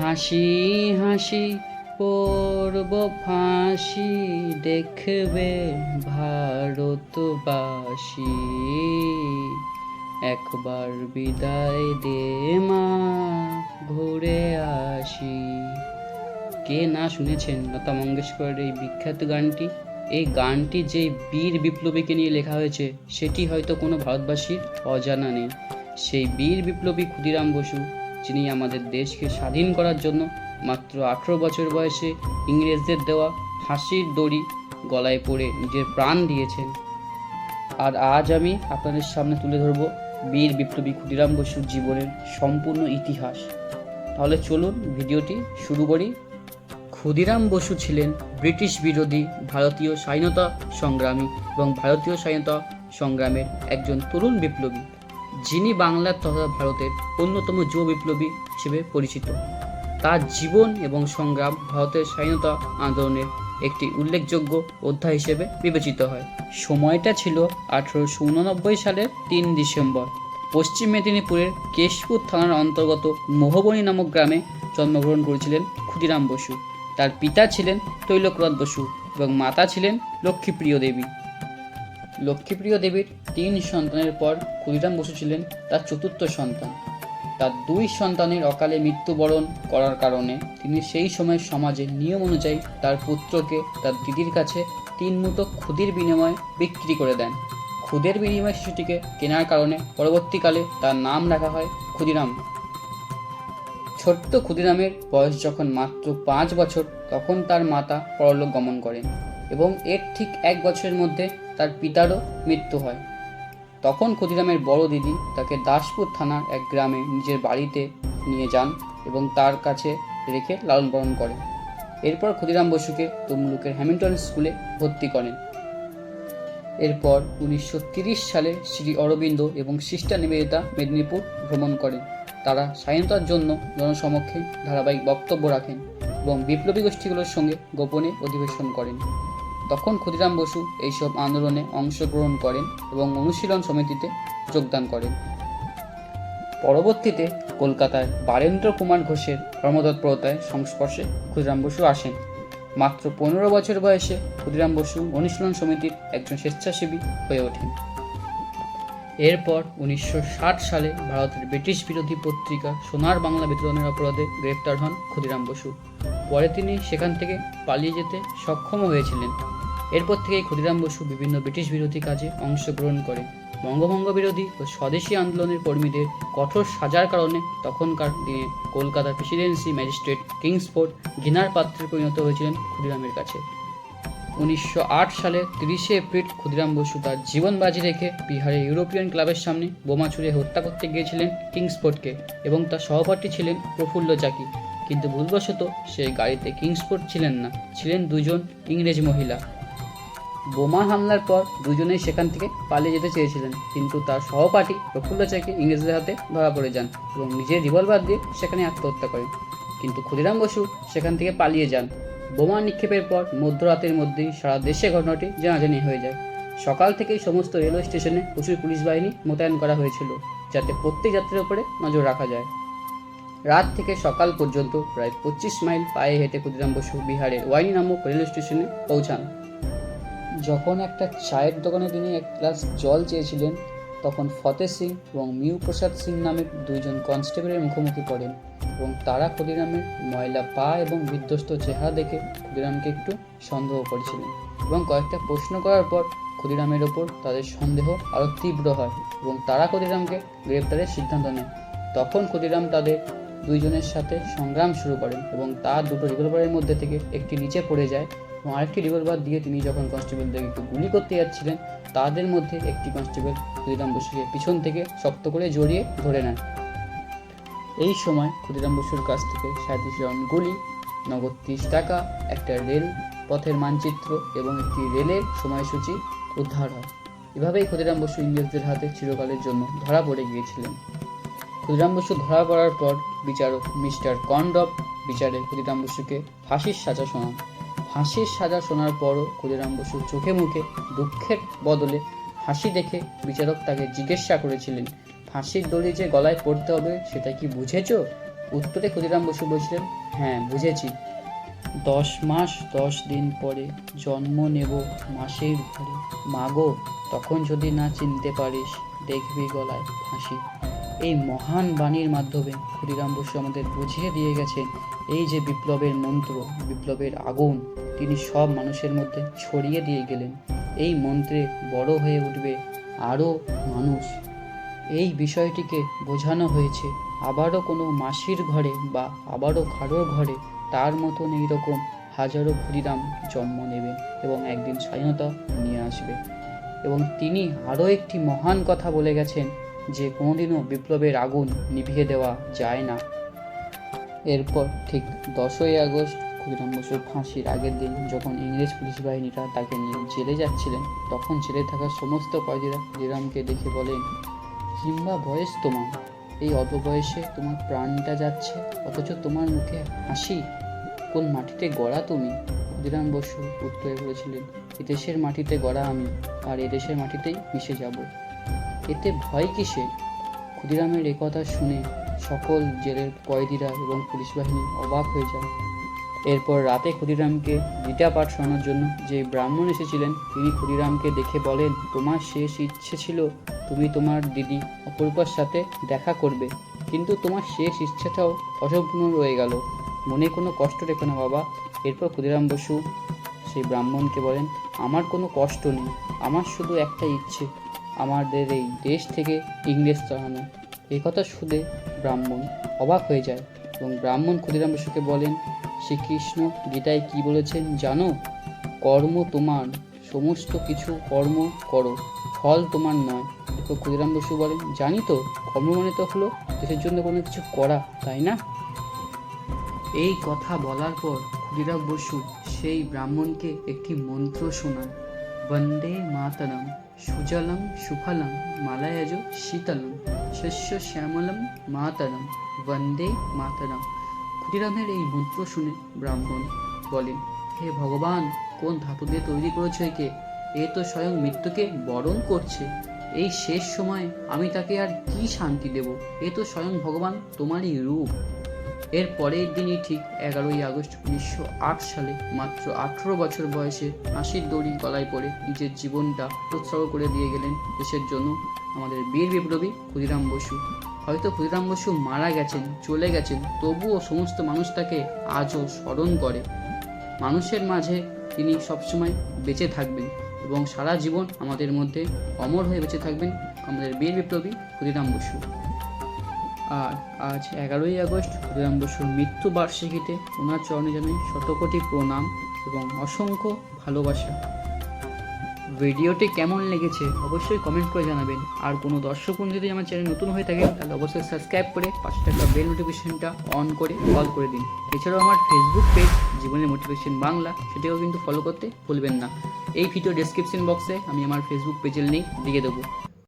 হাসি হাসি পড়ব ফাঁসি দেখবে ভারতবাসী। একবার বিদায় দে মা, ঘুরে আসি। কে না শুনেছেন লতা মঙ্গেশকরের এই বিখ্যাত গানটি? এই গানটি যে বীর বিপ্লবীকে নিয়ে লেখা হয়েছে, সেটি হয়তো কোনো ভারতবাসীর অজানা নেই। সেই বীর বিপ্লবী ক্ষুদিরাম বসু যিনি আমাদের দেশকে স্বাধীন করার জন্য মাত্র আঠেরো বছর বয়সে ইংরেজদের দেওয়া হাসির দড়ি গলায় পড়ে নিজের প্রাণ দিয়েছেন। আর আজ আমি আপনাদের সামনে তুলে ধরব বীর বিপ্লবী ক্ষুদিরাম বসুর জীবনের সম্পূর্ণ ইতিহাস। তাহলে চলুন ভিডিওটি শুরু করি। ক্ষুদিরাম বসু ছিলেন ব্রিটিশ বিরোধী ভারতীয় স্বাধীনতা সংগ্রামী এবং ভারতীয় স্বাধীনতা সংগ্রামের একজন তরুণ বিপ্লবী। যিনি বাংলার তথা ভারতের অন্যতম যুব বিপ্লবী হিসেবে পরিচিত। তার জীবন এবং সংগ্রাম ভারতের স্বাধীনতা আন্দোলনের একটি উল্লেখযোগ্য অধ্যায় হিসেবে বিবেচিত হয়। সময়টা ছিল আঠারোশো উননব্বই সালের তিন ডিসেম্বর। পশ্চিম মেদিনীপুরের কেশপুর থানার অন্তর্গত মোহবনী নামক গ্রামে জন্মগ্রহণ করেছিলেন ক্ষুদিরাম বসু। তার পিতা ছিলেন তৈলক্রথ বসু এবং মাতা ছিলেন লক্ষ্মীপ্রিয় দেবী। লক্ষ্মীপ্রিয় দেবীর তিন সন্তানের পর ক্ষুদিরাম বসু ছিলেন তার চতুর্থ সন্তান। তার দুই সন্তানের অকালে মৃত্যুবরণ করার কারণে তিনি সেই সময় সমাজে নিয়ম অনুযায়ী তার পুত্রকে তার দিদির কাছে তিন মুঠো ক্ষুদির বিনিময়ে বিক্রি করে দেন। ক্ষুদের বিনিময়ে শিশুটিকে কেনার কারণে পরবর্তীকালে তার নাম রাখা হয় ক্ষুদিরাম। ছোট্ট ক্ষুদিরামের বয়স যখন মাত্র পাঁচ বছর, তখন তার মাতা পরলোক গমন করেন এবং এর ঠিক এক বছরের মধ্যে তার পিতারও মৃত্যু হয়। তখন ক্ষুদিরামের বড় দিদি তাকে দাসপুর থানার এক গ্রামে নিজের বাড়িতে নিয়ে যান এবং তার কাছে রেখে লালন পালন করেন। এরপর ক্ষুদিরাম বসুকে তমলুকের হ্যামিল্টন স্কুলে ভর্তি করেন। এরপর উনিশশো সালে শ্রী অরবিন্দ এবং সিস্টার নিবেদিতা মেদিনীপুর ভ্রমণ করেন। তারা স্বাধীনতার জন্য জনসমক্ষে ধারাবাহিক বক্তব্য রাখেন এবং বিপ্লবী গোষ্ঠীগুলোর সঙ্গে গোপনে অধিবেশন করেন। তখন ক্ষুদিরাম বসু এইসব আন্দোলনে অংশগ্রহণ করেন এবং অনুশীলন সমিতিতে যোগদান করেন। পরবর্তীতে কলকাতায় বারেন্দ্র কুমার ঘোষের কর্মতৎপরতায় সংস্পর্শে ক্ষুদিরাম বসু আসেন। মাত্র পনেরো বছর বয়সে ক্ষুদিরাম বসু অনুশীলন সমিতির একজন স্বেচ্ছাসেবী হয়ে ওঠেন। এরপর উনিশশো ষাট সালে ভারতের ব্রিটিশ বিরোধী পত্রিকা সোনার বাংলা বিতরণের অপরাধে গ্রেপ্তার হন ক্ষুদিরাম বসু। পরে তিনি সেখান থেকে পালিয়ে যেতে সক্ষম হয়েছিলেন। এরপর থেকেই ক্ষুদিরাম বসু বিভিন্ন ব্রিটিশ বিরোধী কাজে অংশগ্রহণ করেন বঙ্গভঙ্গ বিরোধী ও স্বদেশী আন্দোলনের কর্মীদের কঠোর সাজার কারণে তখনকার দিনে কলকাতার প্রেসিডেন্সি ম্যাজিস্ট্রেট কিংসফোর্ড ঘৃণার পাত্রে পরিণত হয়েছিলেন ক্ষুদিরামের কাছে। উনিশশো আট সালে তিরিশে এপ্রিল ক্ষুদিরাম বসু তার জীবন বাজি রেখে বিহারের ইউরোপিয়ান ক্লাবের সামনে বোমা ছুড়ে হত্যা করতে গিয়েছিলেন কিংসফোর্ডকে এবং তার সহপাঠী ছিলেন প্রফুল্ল চাকি কিন্তু ভুলবশত সেই গাড়িতে কিংসফোর্ড ছিলেন না। ছিলেন দুজন ইংরেজ মহিলা। বোমা হামলার পর দুজনেই সেখান থেকে পালিয়ে যেতে চেয়েছিলেন। কিন্তু তার সহপাঠী প্রফুল্ল চাকি ইংরেজদের হাতে ধরা পড়ে যান এবং নিজের রিভলভার দিয়ে সেখানে আত্মহত্যা করেন। কিন্তু ক্ষুদিরাম বসু সেখান থেকে পালিয়ে যান। বোমা নিক্ষেপের পর মধ্যরাতের মধ্যেই সারা দেশে ঘটনাটি জানাজানি হয়ে যায়। সকাল থেকেই সমস্ত রেলওয়ে স্টেশনে প্রচুর পুলিশ বাহিনী মোতায়েন করা হয়েছিল, যাতে প্রত্যেক যাত্রীর উপরে নজর রাখা যায়। রাত থেকে সকাল পর্যন্ত প্রায় পঁচিশ মাইল পায়ে হেঁটে ক্ষুদিরাম বসু বিহারের ওয়াইনি নামক রেলওয়ে স্টেশনে পৌঁছান। যখন একটা চায়ের দোকানে তিনি এক গ্লাস জল চেয়েছিলেন, তখন ফতে সিং এবং মিউ প্রসাদ সিং নামে দুইজন কনস্টেবলের মুখোমুখি পড়েন এবং তারা ক্ষুদিরামের ময়লা পা এবং বিধ্বস্ত চেহারা দেখে ক্ষুদিরামকে একটু সন্দেহ করেছিলেন এবং কয়েকটা প্রশ্ন করার পর ক্ষুদিরামের ওপর তাদের সন্দেহ আরও তীব্র হয় এবং তারা ক্ষুদিরামকে গ্রেপ্তারের সিদ্ধান্ত নেয়। তখন ক্ষুদিরাম তাদের দুইজনের সাথে সংগ্রাম শুরু করেন এবং তার দুটো রিভলভারের মধ্যে থেকে একটি নিচে পড়ে যায় এবং আরেকটি রিভলভার দিয়ে তিনি যখন কনস্টেবলদেরকে গুলি করতে যাচ্ছিলেন, তাদের মধ্যে একটি কনস্টেবল ক্ষুদিরাম বসুকে পিছন থেকে শক্ত করে জড়িয়ে ধরে নেন। এই সময় ক্ষুদিরাম বসুর কাছ থেকে সাঁত্রিশ রাউন্ড গুলি, নগদ তিরিশ টাকা, একটা রেল, পথের মানচিত্র এবং একটি রেলের সময়সূচি উদ্ধার হয়। এভাবেই ক্ষুদিরাম বসু ইংরেজদের হাতে চিরকালের জন্য ধরা পড়ে গিয়েছিলেন। ক্ষুদিরাম বসু ধরা পড়ার পর বিচারক মিস্টার কন্ডপ বিচারে ক্ষুদিরাম বসুকে ফাঁসির সাজা শোনান। ফাঁসির সাজা শোনার পরও ক্ষুদিরাম বসু চোখে মুখে দুঃখের বদলে হাসি দেখে বিচারক তাকে জিজ্ঞাসা করেছিলেন ফাঁসির দড়ি যে গলায় পড়তে হবে সেটা কি বুঝেছ? উত্তরে ক্ষুদিরাম বসু বলছিলেন হ্যাঁ বুঝেছি। দশ মাস দশ দিন পরে জন্ম নেব মাসের ঘরে। মাগো, তখন যদি না চিনতে পারিস, দেখবি গলায় ফাঁসি। এই মহান বাণীর মাধ্যমে ক্ষুদিরাম বসু আমাদের বুঝিয়ে দিয়ে গেছেন এই যে বিপ্লবের মন্ত্র, বিপ্লবের আগুন, তিনি সব মানুষের মধ্যে ছড়িয়ে দিয়ে গেলেন। এই মন্ত্রে বড় হয়ে উঠবে আরও মানুষ। এই বিষয়টিকে বোঝানো হয়েছে, আবারও কোনো মাসির ঘরে বা আবারও কারোর ঘরে তার মতন এইরকম হাজারো ক্ষুদিরাম জন্ম নেবে এবং একদিন স্বাধীনতা নিয়ে আসবে। এবং তিনি আরও একটি মহান কথা বলে গেছেন যে কোনোদিনও বিপ্লবের আগুন নিভিয়ে দেওয়া যায় না। এরপর ঠিক দশই আগস্ট ক্ষুদিরাম বসুর ফাঁসির আগের দিন যখন ইংরেজ পুলিশ বাহিনীরা তাকে নিয়ে জেলে যাচ্ছিলেন, তখন জেলে থাকা সমস্ত কয়েদিরা ক্ষুদিরামকে দেখে বলেন কিংবা বয়স তোমার। এই অল্প বয়সে তোমার প্রাণটা যাচ্ছে, অথচ তোমার মুখে হাসি? কোন মাটিতে গড়া তুমি? ক্ষুদিরাম বসু উত্তরে বলেছিলেন, এদেশের মাটিতে গড়া আমি, আর এদেশের মাটিতেই মিশে যাব। এতে ভয় কিসে ক্ষুদিরামের একথা শুনে সকল জেলের কয়েদিরা এবং পুলিশ বাহিনী অবাক হয়ে যায়। এরপর রাতে ক্ষুদিরামকে গীতা পাঠ শোনানোর জন্য যে ব্রাহ্মণ এসেছিলেন, তিনি ক্ষুদিরামকে দেখে বলেন, তোমার শেষ ইচ্ছে ছিল, তুমি তোমার দিদি অপরূপার সাথে দেখা করবে। কিন্তু তোমার শেষ ইচ্ছাটাও অসম্পূর্ণ রয়ে গেল। মনে কোনো কষ্ট রেখো না বাবা। এরপর ক্ষুদিরাম বসু সেই ব্রাহ্মণকে বলেন, আমার কোনো কষ্ট নেই। আমার শুধু একটা ইচ্ছে। আমাদের এই দেশ থেকে ইংরেজ তাড়ানো এই কথা শুনে ব্রাহ্মণ অবাক হয়ে যায় এবং ব্রাহ্মণ ক্ষুদিরাম বসুকে বলেন, শ্রীকৃষ্ণ গীতায় কি বলেছেন জানো? কর্ম তোমার, সমস্ত কিছু কর্ম করো, ফল তোমার নয়। এরপর ক্ষুদিরাম বসু বলেন, জানি তো, কর্ম মানে তো হলো দেশের জন্য কোনো কিছু করা, তাই না? এই কথা বলার পর ক্ষুদিরাম বসু সেই ব্রাহ্মণকে একটি মন্ত্র শোনান বন্দে মাতরম সুজলম সুফলম মালায়জ শীতলম শস্য শ্যামলম মাতরম বন্দে মাতরম ক্ষুদিরামের এই মন্ত্র শুনে ব্রাহ্মণ বলেন, হে ভগবান, কোন ধাতু দিয়ে তৈরি করেছ একে? এ তো স্বয়ং মৃত্যুকে বরণ করছে। এই শেষ সময়ে আমি তাকে আর কি শান্তি দেব? এ তো স্বয়ং ভগবান তোমারই রূপ। এর পরের দিনই ঠিক এগারোই আগস্ট উনিশশো আট সালে মাত্র আঠেরো বছর বয়সে ফাঁসির দড়ি গলায় পড়ে নিজের জীবনটা উৎসর্গ করে দিয়ে গেলেন দেশের জন্য আমাদের বীর বিপ্লবী ক্ষুদিরাম বসু। হয়তো ক্ষুদিরাম বসু মারা গেছেন, চলে গেছেন, তবুও সমস্ত মানুষ তাকে আজও স্মরণ করে। মানুষের মাঝে তিনি সবসময় বেঁচে থাকবেন এবং সারা জীবন আমাদের মধ্যে অমর হয়ে বেঁচে থাকবেন আমাদের বীর বিপ্লবী ক্ষুদিরাম বসু। আর আজ এগারোই আগস্ট ক্ষুদিরাম বসুর মৃত্যু বার্ষিকীতে ওনার চরণে জানাই শতকোটি প্রণাম এবং অসংখ্য ভালোবাসা। ভিডিওটি কেমন লেগেছে অবশ্যই কমেন্ট করে জানাবেন। আর কোনো দর্শক যদি আমার চ্যানেল নতুন হয়ে থাকে তাহলে অবশ্যই সাবস্ক্রাইব করে পাশে থাকা বেল নোটিফিকেশনটা অন করে কল করে দিন। এছাড়াও আমার ফেসবুক পেজ জীবনের মোটিভেশন বাংলা সেটাও কিন্তু ফলো করতে ভুলবেন না। এই ভিডিও ডেসক্রিপশন বক্সে আমি আমার ফেসবুক পেজের লিঙ্ক দিয়ে দেবো।